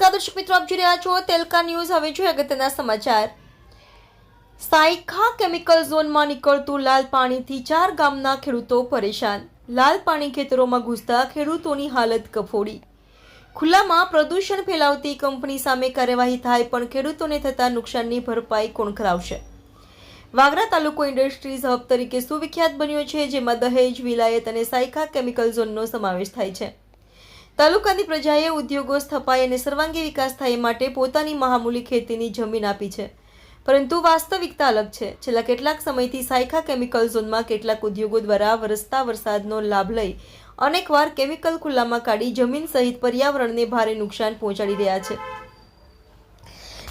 નમસ્કાર, દર્શક મિત્રો, આપ જોઈ રહ્યા છો તેલકા ન્યૂઝ. હવે જોઈએ અગત્યના સમાચાર. સાયખા કેમિકલ ઝોનમાં નીકળતું લાલ પાણીથી ચાર ગામના ખેડૂતો પરેશાન. લાલ પાણી ખેતરોમાં ઘૂસતા ખેડૂતોની હાલત કફોડી. ખુલ્લામાં પ્રદૂષણ ફેલાવતી કંપની સામે કાર્યવાહી થાય, પણ ખેડૂતોને થતા નુકસાનની ભરપાઈ કોણ કરાવશે? વાગરા તાલુકો ઇન્ડસ્ટ્રીઝ હબ તરીકે સુવિખ્યાત બન્યો છે, જેમાં દહેજ, વિલાયત અને સાયખા કેમિકલ ઝોનનો સમાવેશ થાય છે. તાલુકાની પ્રજાએ ઉદ્યોગો સ્થપાય અને સર્વાંગી વિકાસ થાય માટે પોતાની મહામૂલી ખેતીની જમીન આપી છે. પરંતુ વાસ્તવિકતા અલગ છે. છેલ્લા કેટલાક સમયથી સાયખા કેમિકલ ઝોનમાં કેટલાક ઉદ્યોગો દ્વારા વરસતા વરસાદનો લાભ લઈ અનેકવાર કેમિકલ ખુલ્લામાં કાઢી જમીન સહિત પર્યાવરણને ભારે નુકસાન પહોંચાડી રહ્યા છે.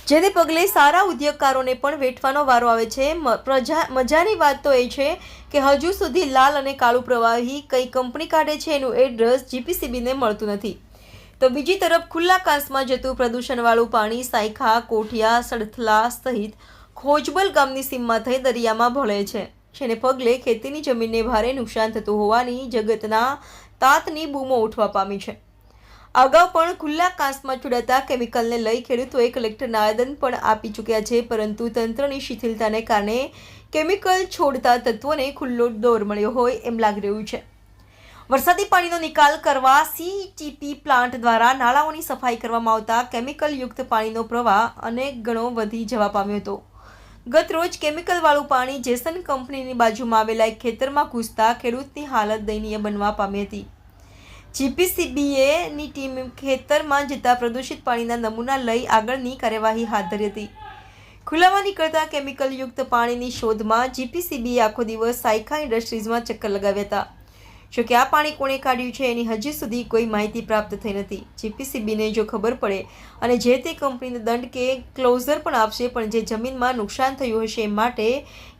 જેને પગલે સારા ઉદ્યોગકારોને પણ વેઠવાનો વારો આવે છે. મજાની વાત તો એ છે કે હજુ સુધી લાલ અને કાળું પ્રવાહી કઈ કંપની કાઢે છે એનું એડ્રેસ જીપીસીબીને મળતું નથી. તો બીજી તરફ ખુલ્લા કાંસમાં જતું પ્રદૂષણવાળું પાણી સાયખા, કોઠિયા, સડથલા સહિત ખોજબલ ગામની સીમમાં થઈ દરિયામાં ભળે છે. જેને પગલે ખેતીની જમીનને ભારે નુકસાન થતું હોવાની જગતના તાતની બૂમો ઉઠવા પામી છે. અગાઉ પણ ખુલ્લા કાંસમાં છોડાતા કેમિકલને લઈ ખેડૂતોએ કલેક્ટરને આવેદન પણ આપી ચૂક્યા છે, પરંતુ તંત્રની શિથિલતાને કારણે કેમિકલ છોડતા તત્વોને ખુલ્લો દોર મળ્યો હોય એમ લાગી રહ્યું છે. વરસાદી પાણીનો નિકાલ કરવા સીટીપી પ્લાન્ટ દ્વારા નાળાઓની સફાઈ કરવામાં આવતા કેમિકલયુક્ત પાણીનો પ્રવાહ અનેક ગણો વધી જવા પામ્યો હતો. ગત રોજ કેમિકલવાળું પાણી જેસન કંપનીની બાજુમાં આવેલા એક ખેતરમાં ઘૂસતા ખેડૂતની હાલત દયનીય બનવા પામી હતી. જીપીસીબીએ ની ટીમ ખેતરમાં જતા પ્રદૂષિત પાણીના નમૂના લઈ આગળની કાર્યવાહી હાથ ધરી હતી. ખુલ્લામાં નીકળતા કેમિકલયુક્ત પાણીની શોધમાં જીપીસીબીએ આખો દિવસ સાયખા ઇન્ડસ્ટ્રીઝમાં ચક્કર લગાવ્યા હતા. જોકે આ પાણી કોણે કાઢ્યું છે એની હજી સુધી કોઈ માહિતી પ્રાપ્ત થઈ નથી. જીપીસીબીને જો ખબર પડે અને જે તે કંપનીને દંડ કે ક્લોઝર પણ આપશે, પણ જે જમીનમાં નુકસાન થયું હશે એ માટે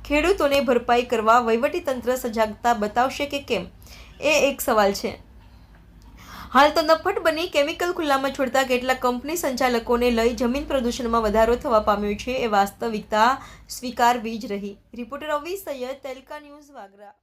ખેડૂતોને ભરપાઈ કરવા વહીવટીતંત્ર સજાગતા બતાવશે કે કેમ? એ એક સવાલ છે. હાલ તો નફટ બની કેમિકલ ખુલ્લામાં છોડતા કેટલાક કંપની સંચાલકોને લઈ જમીન પ્રદૂષણમાં વધારો થવા પામ્યો છે એ વાસ્તવિકતા સ્વીકારવી જ રહી. રિપોર્ટર અવી સૈયદ તેલકા ન્યૂઝ વાગરા.